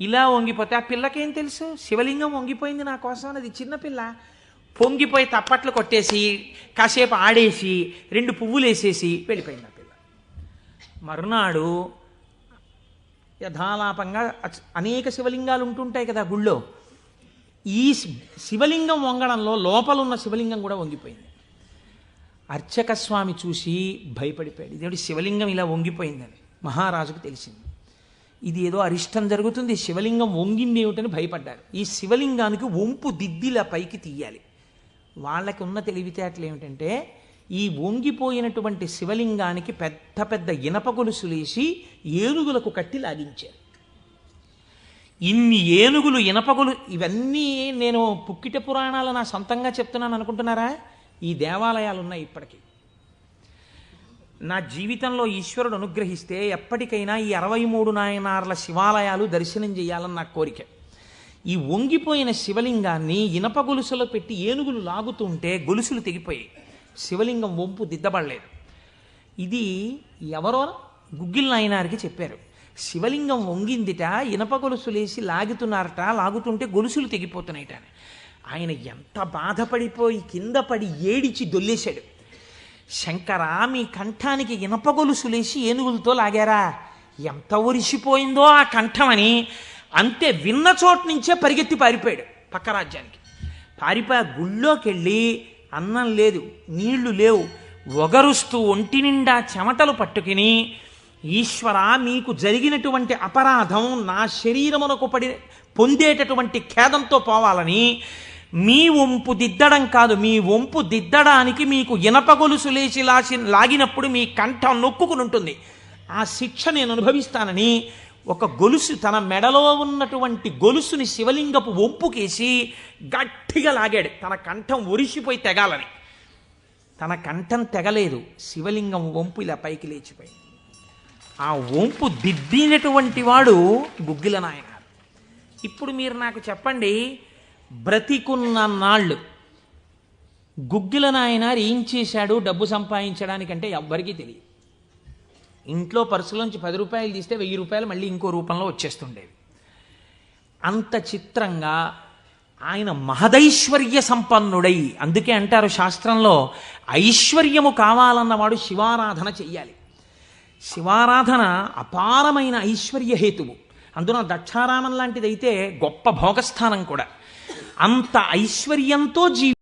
ఇలా వంగిపోతే ఆ పిల్లకేం తెలుసు? శివలింగం వంగిపోయింది నా కోసం అది చిన్నపిల్ల పొంగిపోయి తప్పట్లు కొట్టేసి కాసేపు ఆడేసి రెండు పువ్వులు వేసేసి వెళ్ళిపోయింది ఆ పిల్ల. మరునాడు యథాలాపంగా అచ్- అనేక శివలింగాలు ఉంటుంటాయి కదా గుళ్ళో. ఈ శివలింగం వంగడంలో లోపల ఉన్న శివలింగం కూడా వంగిపోయింది. అర్చక స్వామి చూసి భయపడిపోయాడు. ఇదేమిటి శివలింగం ఇలా వంగిపోయిందని మహారాజుకు తెలిసింది. ఇది ఏదో అరిష్టం జరుగుతుంది శివలింగం వంగింది ఏమిటని భయపడ్డారు. ఈ శివలింగానికి వంపు దిద్దిలా పైకి తీయాలి. వాళ్ళకి ఉన్న తెలివితేటలు ఏమిటంటే ఈ వంగిపోయినటువంటి శివలింగానికి పెద్ద పెద్ద ఇనప గొలుసులేసి ఏనుగులకు కట్టి లాగించారు. ఇన్ని ఏనుగులు ఇనపగులు ఇవన్నీ నేను పుక్కిట పురాణాలు నా సొంతంగా చెప్తున్నాను అనుకుంటున్నారా? ఈ దేవాలయాలు ఉన్నాయి ఇప్పటికీ. నా జీవితంలో ఈశ్వరుడు అనుగ్రహిస్తే ఎప్పటికైనా ఈ అరవై మూడు నాయనార్ల శివాలయాలు దర్శనం చేయాలని నా కోరిక. ఈ వంగిపోయిన శివలింగాన్ని ఇనప గొలుసులో పెట్టి ఏనుగులు లాగుతుంటే గొలుసులు తెగిపోయాయి. శివలింగం వంపు దిద్దబడలేదు. ఇది ఎవరో గుగ్గిల్ నాయనారికి చెప్పారు. శివలింగం వంగిందిట ఇనప గొలుసులేసి లాగుతున్నారట లాగుతుంటే గొలుసులు తెగిపోతున్నాయిట ఆయన ఎంత బాధపడిపోయి కింద పడి ఏడిచి దొల్లేశాడు. శంకరా మీ కంఠానికి ఇనప గొలుసులేసి ఏనుగులతో లాగారా? ఎంత ఒరిసిపోయిందో ఆ కంఠం అని అంతే విన్న చోటు నుంచే పరిగెత్తి పారిపోయాడు పక్క రాజ్యానికి. పారిపోయి గుళ్ళోకెళ్ళి గుళ్ళోకి వెళ్ళి అన్నం లేదు నీళ్ళు లేవు ఒగరుస్తూ ఒంటి నిండా చెమటలు పట్టుకుని ఈశ్వర మీకు జరిగినటువంటి అపరాధం నా శరీరమునకు పడి పొందేటటువంటి ఖేదంతో పోవాలని మీ వంపు దిద్దడం కాదు మీ వంపు దిద్దడానికి మీకు ఇనప గొలుసు లేచి లాసి లాగినప్పుడు మీ కంఠం నొక్కుకుని ఉంటుంది. ఆ శిక్ష నేను అనుభవిస్తానని ఒక గొలుసు తన మెడలో ఉన్నటువంటి గొలుసుని శివలింగపు వంపుకేసి గట్టిగా లాగాడు. తన కంఠం ఒరిసిపోయి తెగాలని. తన కంఠం తెగలేదు శివలింగం వంపు ఇలా పైకి లేచిపోయింది. ఆ వంపు దిద్దినటువంటి వాడు గుగ్గిల నాయన ఇప్పుడు మీరు నాకు చెప్పండి బ్రతికున్న నాళ్ళు. గుగ్గిల నాయనారు ఏం చేశాడు? డబ్బు సంపాదించడానికంటే ఎవ్వరికీ తెలియదు. ఇంట్లో పర్సులోంచి పది రూపాయలు తీస్తే వెయ్యి రూపాయలు మళ్ళీ ఇంకో రూపంలో వచ్చేస్తుండేవి. అంత చిత్రంగా ఆయన మహదైశ్వర్య సంపన్నుడై అందుకే అంటారు శాస్త్రంలో ఐశ్వర్యము కావాలన్నవాడు శివారాధన చెయ్యాలి. శివారాధన అపారమైన ఐశ్వర్య హేతువు. అందున దక్షారామం లాంటిదైతే గొప్ప భోగస్థానం కూడా. అంత ఐశ్వర్యంతో జీవి